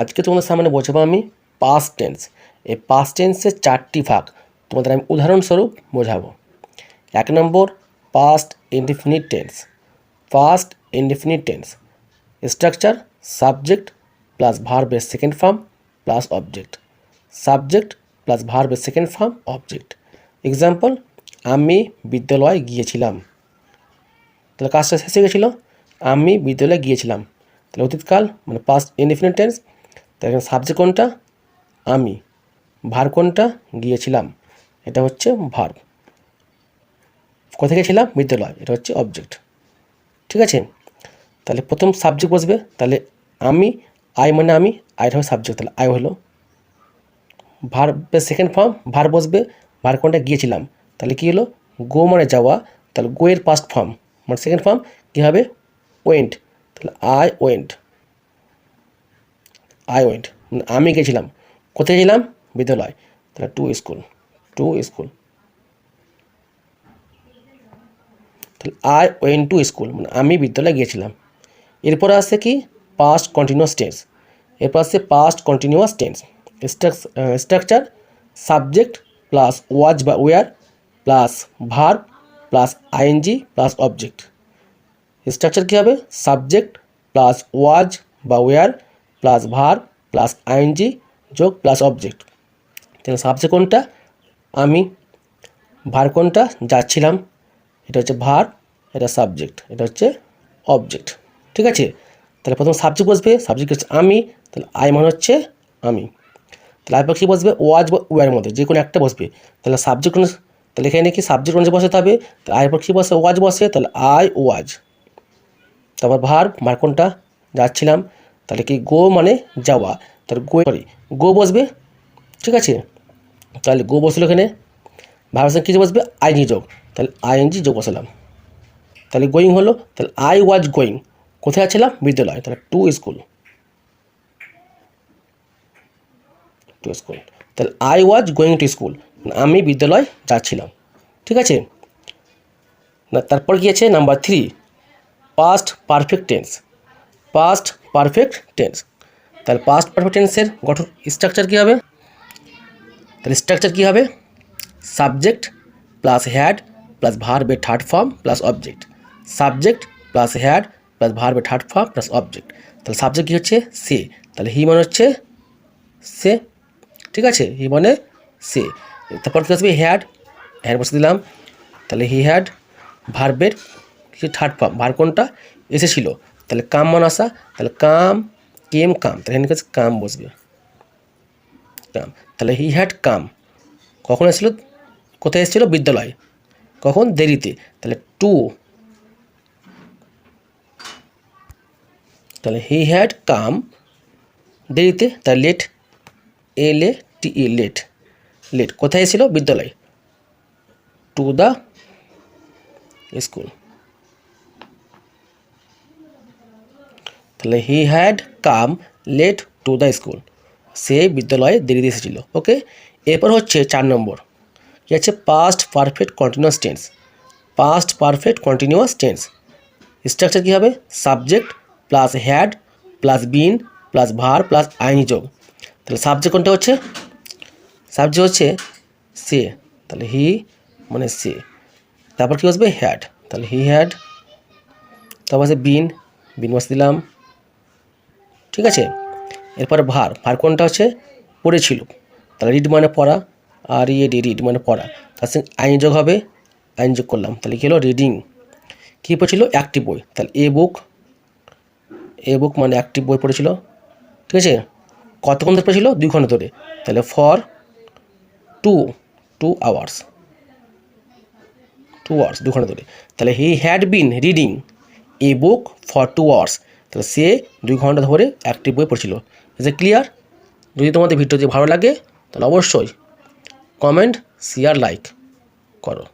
আজকে তোমাদের সামনে বোঝাবো আমি পাস্ট টেন্স এই পাস্ট টেন্সের চারটি ভাগ। তোমাদের আমি উদাহরণস্বরূপ বোঝাবো। এক নম্বর past indefinite tense past indefinite tense structure subject plus ভার্বের second form plus object subject plus ভার্বের সেকেন্ড ফর্ম অবজেক্ট এক্সাম্পল আমি বিদ্যালয়ে গিয়েছিলাম। তাহলে কাজটা শেষে গেছিল? আমি বিদ্যালয়ে গিয়েছিলাম। তাহলে অতীতকাল মানে পাস্ট ইনডিফিনিট টেন্স তাহলে এখানে সাবজেক্ট কোনটা? আমি। ভার কোনটা? গিয়েছিলাম। এটা হচ্ছে ভার কোথায় গেছিলাম বিদ্যালয়। এটা হচ্ছে অবজেক্ট ঠিক আছে? তাহলে প্রথম সাবজেক্ট বসবে। তাহলে আমি আই মানে আমি আইটা হবে সাবজেক্ট তাহলে আই হলো ভার্বের সেকেন্ড ফর্ম ভার বসবে। ভার কোনটা? গিয়েছিলাম। তাহলে কী হলো? গো মানে যাওয়া। তাহলে গো এর পাস্ট ফর্ম মানে সেকেন্ড ফর্ম কী হবে? ওয়েন্ট তাহলে আই ওয়েন্ট আই ওয়েন্ট। আমি গেছিলাম। কোথায় গেছিলাম বিদ্যালয়। তাহলে টু স্কুল টু স্কুল তাহলে আই ওয়েন টু স্কুল মানে আমি বিদ্যালয়ে গিয়েছিলাম। এরপরে আসছে কি? পাস্ট কন্টিনিউয়াস টেন্স এরপর আসছে past continuous tense structure subject plus was বা were plus verb plus ING plus object structure কী হবে? সাবজেক্ট প্লাস ওয়াজ বা were plus verb plus ING যোগ প্লাস অবজেক্ট তাহলে সাবজেক্ট কোনটা? আমি ভার কোনটা? যাচ্ছিলাম। এটা হচ্ছে ভার এটা সাবজেক্ট এটা হচ্ছে অবজেক্ট ঠিক আছে? তাহলে প্রথম সাবজেক্ট বসবে সাবজেক্ট হচ্ছে আমি, তাহলে আই মানে হচ্ছে আমি। তাহলে আইপর কী বসবে ওয়াজ বা ওয়ার মধ্যে, যে কোনো একটা বসবে। তাহলে সাবজেক্ট তাহলে এখানে কি সাবজেক্ট অনুযায়ী বসাতে হবে, তাহলে আইপর কী বসে ওয়াজ বসে, তাহলে আই ওয়াজ তারপর ভার ভার কোনটা? যাচ্ছিলাম। তাহলে কি গো মানে যাওয়া? তাহলে গো সরি গো বসবে? ঠিক আছে। তাহলে গো বসল এখানে। ভার্বের কিছু বসবে? আইনি যোগ তাহলে আইএনজি যোগ বসালাম। তাহলে গোয়িং হলো। তাহলে আই ওয়াজ গোয়িং কোথায় ছিলাম বিদ্যালয়। তাহলে টু স্কুল টু স্কুল তাহলে I was going to school আমি বিদ্যালয় যাচ্ছিলাম। ঠিক আছে? না, তারপর কি আছে? Number three past perfect tense past perfect tense তাহলে পাস্ট পারফেক্ট টেন্সের গঠন স্ট্রাকচার কী হবে? তাহলে স্ট্রাকচার কী হবে? সাবজেক্ট প্লাস হ্যাড প্লাস ভার্বের third form plus object subject plus had plus ভার্বের থার্ড ফর্ম প্লাস অবজেক্ট তাহলে সাবজেক্ট কী হচ্ছে? সে। তাহলে হি মানে হচ্ছে সে। ঠিক আছে? হি মানে সে। তারপর কী আসবে? হ্যাড হ্যাড বসে দিলাম। তাহলে হি হ্যাড ভার্বের কিছু থার্ড ফর্ম ভার কোনটা? এসেছিল। তাহলে কাম মানে আসা, তাহলে কাম, কেম কাম, তাহলে এখানে কাম বসবে। কাম, তাহলে হি হ্যাড কাম কখন এসেছিল? কোথায় এসেছিল? বিদ্যালয়। কখন? দেরিতে। তাহলে টু তাহলে হি হ্যাড কাম দেরিতে, তাহলে late L A T E late late কোথায় এসেছিল? বিদ্যালয়। টু দ্য স্কুল তাহলে he had come late to the school সে বিদ্যালয়ে দেরিতে এসেছিল ওকে এরপর হচ্ছে চার নম্বর। কী আছে? Past perfect continuous tense past perfect continuous tense structure কী হবে? Subject plus had plus been plus verb plus ING যোগ। তাহলে সাবজেক্ট কোনটা হচ্ছে? সাবজেক্ট হচ্ছে সে। তাহলে হি মানে সে। তারপর কী বসবে? হ্যাড তাহলে হি হ্যাড তারপর আছে বিন বিন বসে দিলাম। ঠিক আছে? এরপরে ভার। ভার কোনটা হচ্ছে? পড়েছিল তাহলে রিড মানে পড়া, আর ইয়ে ডি রিড মানে পড়া। তার সঙ্গে আইন যোগ হবে, আইন যোগ করলাম। তাহলে কী হলো? রিডিং কী পড়েছিল? একটি বই। তাহলে এ বুক এ বুক মানে একটি বই পড়েছিল। ঠিক আছে? কতক্ষণ ধরে পড়েছিল? দুই ঘণ্টা ধরে। তাহলে for two two hours two hours দু ঘণ্টা ধরে। তাহলে he had been reading a book for two hours তাহলে সে দুই ঘণ্টা ধরে একটি বই পড়ছিল। এ ক্লিয়ার যদি তোমাদের ভিডিওটি ভালো লাগে, তাহলে অবশ্যই কমেন্ট শেয়ার লাইক করো।